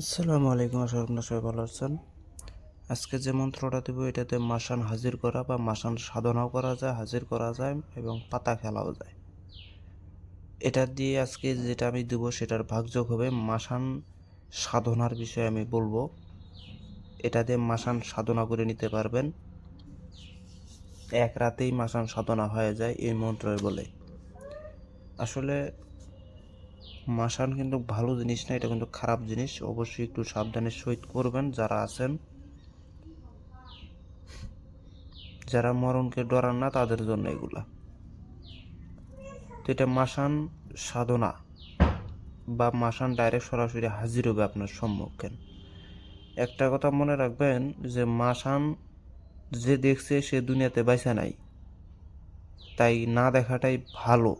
আসসালামু আলাইকুম, আশা আপনারা সবাই ভালো আছেন। আজকে যে মন্ত্রটা দেবো, এটাতে মাসান হাজির করা বা মাসান সাধনাও করা যায়, হাজির করা যায় এবং পাতা খেলাও যায়। এটা দিয়ে আজকে যেটা আমি দেবো, সেটার ভাগযোগ হবে মাসান সাধনার বিষয়ে আমি বলব। এটা দিয়ে মাসান সাধনা করে নিতে পারবেন। এক রাতেই মাসান সাধনা হয়ে যায় এই মন্ত্রের বলে। আসলে মাসান কিন্তু ভালো জিনিস না, এটা কিন্তু খারাপ জিনিস। অবশ্যই একটু সাবধানের সহিত করবেন, যারা আছেন। যারা মরণকে ডরান না, তাদের জন্য এগুলা। তো এটা মাসান সাধনা, বা মাসান ডাইরেক্ট সরাসরি হাজির হবে আপনার সম্মুখীন একটা কথা মনে রাখবেন, যে মাসান যে দেখছে, সে দুনিয়াতে বাইসা নাই। তাই না দেখাটাই ভালো।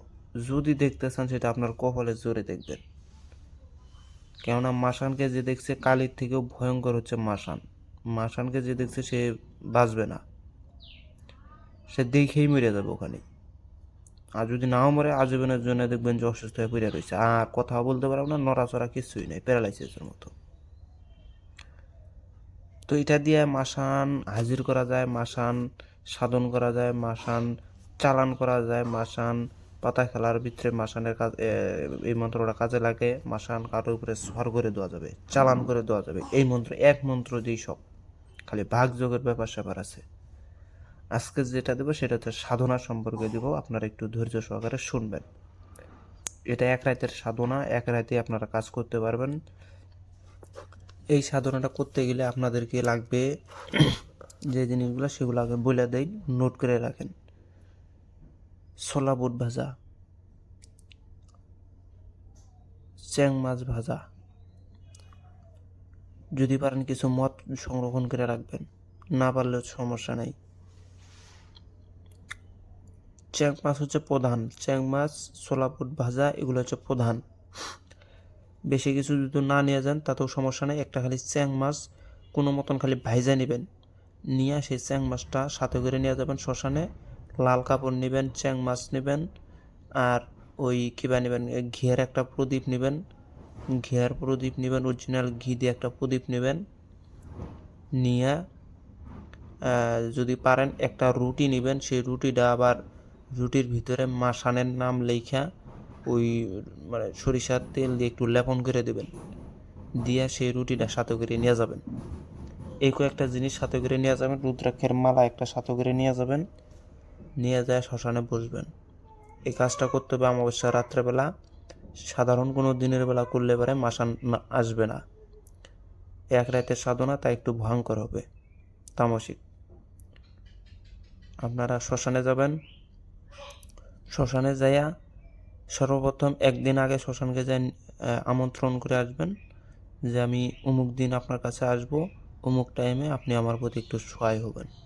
যদি দেখতে চান সেটা আপনার কপালে জোরে দেখবেন। কেননা মাসানকে যে দেখছে কালির থেকেও ভয়ঙ্কর হচ্ছে মাসান মাসানকে যে দেখছে সে বাঁচবে না। সে দেখেই মরে যাবে ওখানে। আর যদি নাও মরে, আজীবনের জন্য দেখবেন যে অসুস্থ হয়ে পড়ে রয়েছে। আর কথা বলতে পারবে না, নড়াচড়া কিছুই নেই প্যারালাইসিসের মতো। তো এটা দিয়ে মাসান হাজির করা যায় মাসান সাধন করা যায় মাসান চালান করা যায় মাসান পাতা খেলার ভিতরে মাসানের কাজ এই মন্ত্রটা কাজে লাগে। মাসান কারোর উপরে সর করে দেওয়া যাবে, চালান করে দেওয়া যাবে। এই মন্ত্র, এক মন্ত্র দিয়েই সব। খালি ভাগ যোগের ব্যাপার স্যাপার আছে। আজকে যেটা দেবো সেটা হচ্ছে সাধনা সম্পর্কে দিব, আপনারা একটু ধৈর্য সহকারে শুনবেন। এটা এক রাতের সাধনা, এক রাতে আপনারা কাজ করতে পারবেন। এই সাধনাটা করতে গেলে আপনাদেরকে লাগবে যে জিনিসগুলো, সেগুলো আগে বলে দেই, নোট করে রাখেন। ছোলা বুট ভাজা চ্যাং মাছ ভাজা। যদি পারেন কিছু মদ সংরক্ষণ করে রাখবেন, না পারলেও সমস্যা নেই। চ্যাং মাছ হচ্ছে প্রধান। চ্যাং মাছ ছোলা বুট ভাজা, এগুলো হচ্ছে প্রধান। বেশি কিছু যদি না নিয়ে যান, তাতেও সমস্যা নেই। একটা খালি চ্যাং মাছ কোনো মতন খালি ভাইজা নেবেন। নিয়ে সেই চ্যাং মাছটা সাথে করে নিয়ে যাবেন শ্মশানে। লাল কাপড় নেবেন, চ্যাং মাছ নেবেন, আর ওই কিবা নেবেন ঘিয়ের একটা প্রদীপ নেবেন, ঘিয়ার প্রদীপ নেবেন, অরিজিনাল ঘি দিয়ে একটা প্রদীপ নেবেন, নিয়ে যদি পারেন একটা রুটি নেবেন, সেই রুটিটা আবার রুটির ভিতরে মাসানের নাম লেখা ওই মানে সরিষার তেল দিয়ে একটু লেপন করে দেবেন, দিয়ে সেই রুটিটা সাথে করে নিয়ে যাবেন। এই কয়েকটা জিনিস সাথে করে নিয়ে যাবেন, রুদ্রাক্ষের মালা একটা সাথে করে নিয়ে যাবেন নিয়ে যায় শ্মশানে বসবেন। এই কাজটা করতে হবে অমাবস্যা রাত্রেবেলা। সাধারণ কোনো দিনের বেলা করলে পারে মাসান আসবে না। এক রাতের সাধনা তাই একটু ভয়ঙ্কর হবে। তামসিক। আপনারা শ্মশানে যাবেন। শ্মশানে যাইয়া সর্বপ্রথম একদিন আগে শ্মশানকে যাই আমন্ত্রণ করে আসবেন যে আমি অমুক দিন আপনার কাছে আসব। অমুক টাইমে আপনি আমার প্রতি একটু সহায় হবেন।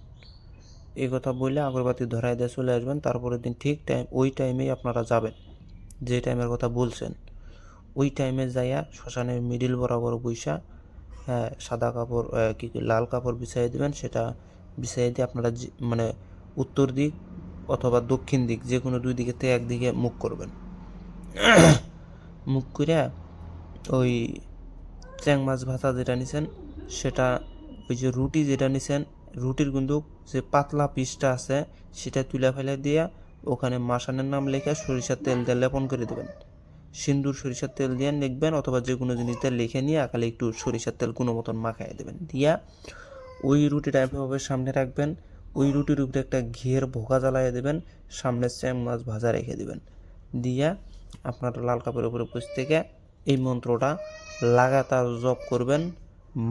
এই কথা বলে আগরবাতি ধরায় দিয়ে চলে আসবেন। তারপরের দিন ঠিক টাইম ওই টাইমেই আপনারা যাবেন। যে টাইমের কথা বলছেন, ওই টাইমে যাইয়া শ্মশানের মিডিল বরাবর বৈশা হ্যাঁ সাদা কাপড় কি লাল কাপড় বিছাই দেবেন। সেটা বিছাই দিয়ে আপনারা মানে উত্তর দিক অথবা দক্ষিণ দিক যে কোনো দুই দিকে একদিকে মুখ করবেন। মুখ করে ওই চ্যাং মাছ ভাতা যেটা নিছেন, সেটা ওই যে রুটি যেটা নিছেন রুটির কিন্তু যে পাতলা পিসটা আছে, সেটা তুলে ফেলে দিয়ে ওখানে মাসানের নাম লেখা সরিষার তেল দিয়ে লেপন করে দেবেন। সিন্দুর সরিষার তেল দিয়ে লিখবেন অথবা যে কোনো জিনিস দিয়ে লিখে নিয়ে আকালে একটু সরিষার তেল কোনো মতন মাখায় দেবেন। দিয়া ওই রুটিটা এভাবে সামনে রাখবেন। ওই রুটির উপরে একটা ঘিয়ের ভোগা জ্বালাইয়া দেবেন। সামনে চ্যাং মাছ ভাজা রেখে দেবেন। দিয়া আপনার লাল কাপড়ের উপরে বসে থেকে এই মন্ত্রটা লাগাতার জপ করবেন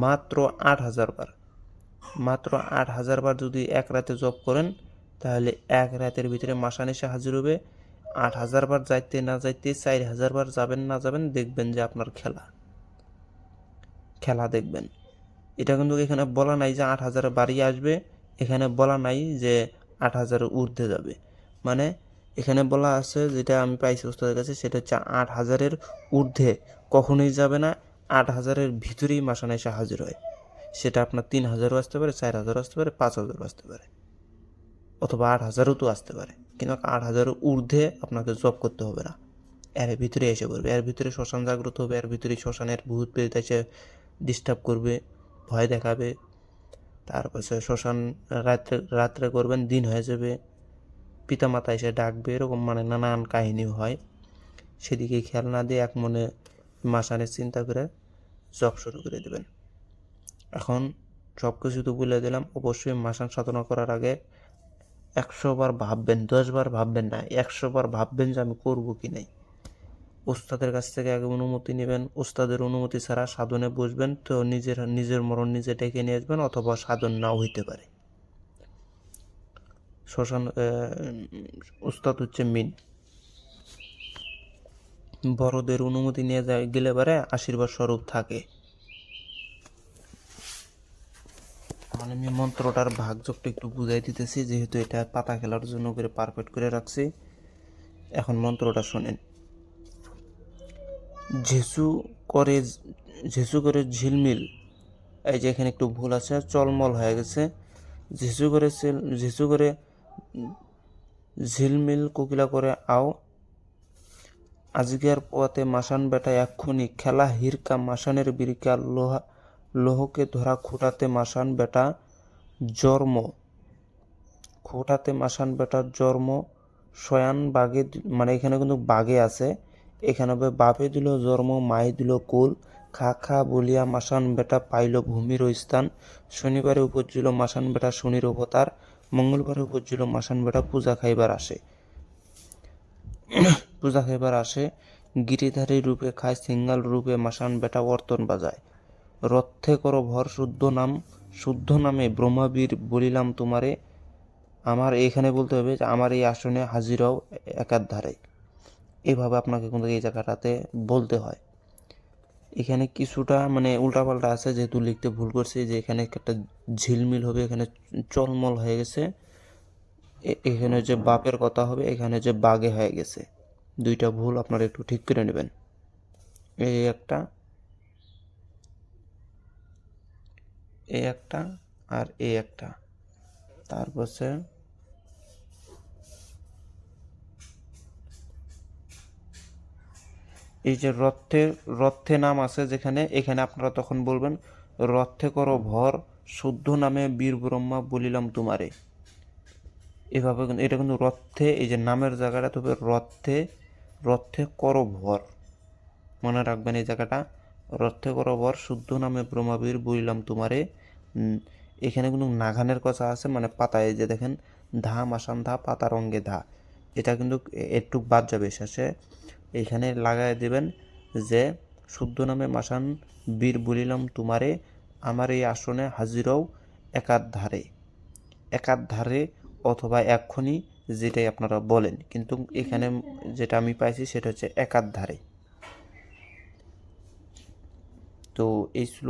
মাত্র আট হাজার বার। মাত্র আট হাজার বার যদি এক রাতে জব করেন, তাহলে এক রাতের ভিতরে মাসান এসে হাজির হবে। আট হাজার বার যাইতে না যাইতে চার হাজার বার যাবেন না যাবেন দেখবেন যে আপনার খেলা। খেলা দেখবেন। এটা কিন্তু এখানে বলা নাই যে আট হাজার বাড়ি আসবে। এখানে বলা নাই যে আট হাজারের ঊর্ধ্বে যাবে। মানে এখানে বলা আছে যেটা আমি পাইছি ওস্তাদের কাছে, সেটা হচ্ছে আট হাজারের ঊর্ধ্বে কখনোই যাবে না, আট হাজারের ভিতরেই মাসান এসে হাজির হয়। সেটা আপনার তিন হাজারও আসতে পারে, চার হাজারও আসতে পারে, পাঁচ হাজারও আসতে পারে। অথবা আট হাজারও তো আসতে পারে। কিন্তু আট হাজারও ঊর্ধ্বে আপনাকে জব করতে হবে না। এর ভিতরে এসে পড়বে। এর ভিতরে শ্মশান জাগ্রত হবে, এর ভিতরে শ্মশানের ভূত প্রেত এসে ডিস্টার্ব করবে, ভয় দেখাবে। তারপরে শ্মশান রাত্রে রাত্রে করবেন, দিন হয়ে যাবে। পিতামাতা এসে ডাকবে, এরকম মানে নানান কাহিনী হয়। সেদিকে খেয়াল না দিয়ে এক মনে মাসানের চিন্তা করে জব শুরু করে দেবেন। এখন সব কিছু তো বলে দিলাম। অবশ্যই মাসান সাধনা করার আগে একশো বার ভাববেন, দশ বার ভাববেন না, একশো বার ভাববেন যে আমি করব কি নাই। ওস্তাদের কাছ থেকে আগে অনুমতি নেবেন, ওস্তাদের অনুমতি ছাড়া সাধনে বসবেন, তো নিজের নিজের মরণ নিজে ডেকে নিয়ে আসবেন অথবা সাধন নাও হইতে পারে। শ্মশান ওস্তাদ হচ্ছে মেন বড়দের অনুমতি নিয়ে যায় গেলে পারে আশীর্বাদ স্বরূপ থাকে মানে আমি মন্ত্রটার ভাগযোগটা একটু বুঝাই দিতেছি, যেহেতু এটা পাতা খেলার জন্য করে পারফেক্ট করে রাখছি। এখন মন্ত্রটা শোনেন। ঝেসু করে ঝেসু করে ঝিলমিল, এই যে এখানে একটু ভুল আছে, চলমল হয়ে গেছে। ঝেসু করে ঝেসু করে ঝিলমিল কোকিলা করে আও। আজকের পথে মাসান বেটা এক্ষুনি খেলা হিরকা মাসানের বিরিকা লোহা, লোহকে ধরা খুঁটাতে মাসান বেটা জন্ম খোটাতে মাসান বেটার জন্ম শয়ান বাগে মানে এখানে কিন্তু বাগে আছে। এখানে হবে বাপে দিল জন্ম মাই দিল কুল। খা খা বলিয়া মাসান বেটা পাইল ভূমির স্থান। শনিবারে উপজছিল মাসান বেটা শনির অবতার। মঙ্গলবারে উপজছিল মাসান বেটা পূজা খাইবার আসে। পূজা খাইবার আসে। গিরিধারী রূপে খায়, সিঙ্গাল রূপে মাসান বেটা বর্তন বাজায়। রথে করো ভর শুদ্ধ নাম। শুদ্ধ নামে ব্রহ্মাবীর বলিলাম তোমারে, আমার এখানে বলতে হবে যে আমার এই আসনে হাজির হও একার ধারে এইভাবে আপনাকে কিন্তু এই জায়গাটাতে বলতে হয়। এখানে কিছুটা মানে উল্টাপাল্টা আছে, যেহেতু লিখতে ভুল করছি যে এখানে একটা ঝিলমিল হবে, এখানে চলমল হয়ে গেছে। এখানে যে বাপের কথা হবে, এখানে যে বাগে হয়ে গেছে। দুইটা ভুল আপনারা একটু ঠিক করে নেবেন। এই একটা এই একটা আর এই একটা। তারপরে এই যে রথে রথে নাম আছে যেখানে, এখানে আপনারা তখন বলবেন, রথে করো ভর, শুদ্ধ নামে বীর ব্রহ্মা বলিলাম তোমারে। এভাবে এটা কিন্তু রথে, এই যে নামের জায়গাটা, তবে রথে রথে করো ভর। মনে রাখবেন এই জায়গাটা। রথে করো ভর শুদ্ধ নামে ব্রহ্মাবীর বলিলাম তোমারে। এখানে কিন্তু নাঘানের কথা আছে? মানে পাতায় যে দেখেন, ধা, মাসান ধা, পাতা রঙ্গে ধা। এটা কিন্তু একটু বাদ যাবে শেষে। এখানে লাগাই দেবেন যে, শুদ্ধ নামে মাসান বীর বলিলাম তোমারে, আমার এই আসনে হাজিরাও একার ধারে একার ধারে অথবা এক্ষুনি যেটাই আপনারা বলেন। কিন্তু এখানে যেটা আমি পাইছি সেটা হচ্ছে একার ধারে তো এই ছিল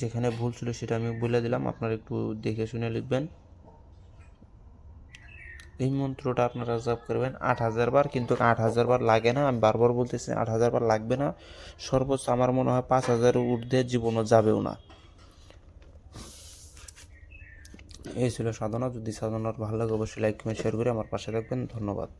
যেখানে ভুল ছিল সেটা আমি বলে দিলাম, আপনারা একটু দেখে শুনে লিখবেন। এই মন্ত্রটা আপনারা জপ করবেন, আট হাজার বার, কিন্তু আট হাজার বার লাগে না। আমি বারবার বলতেছি, আট হাজার বার লাগবে না। সর্বোচ্চ আমার মনে হয় পাঁচ হাজারের ঊর্ধ্বে জীবনও যাবেও না। এই ছিল সাধনা। যদি সাধনার ভালো লাগে, অবশ্যই লাইক কমেন্ট শেয়ার করে আমার পাশে থাকবেন। ধন্যবাদ।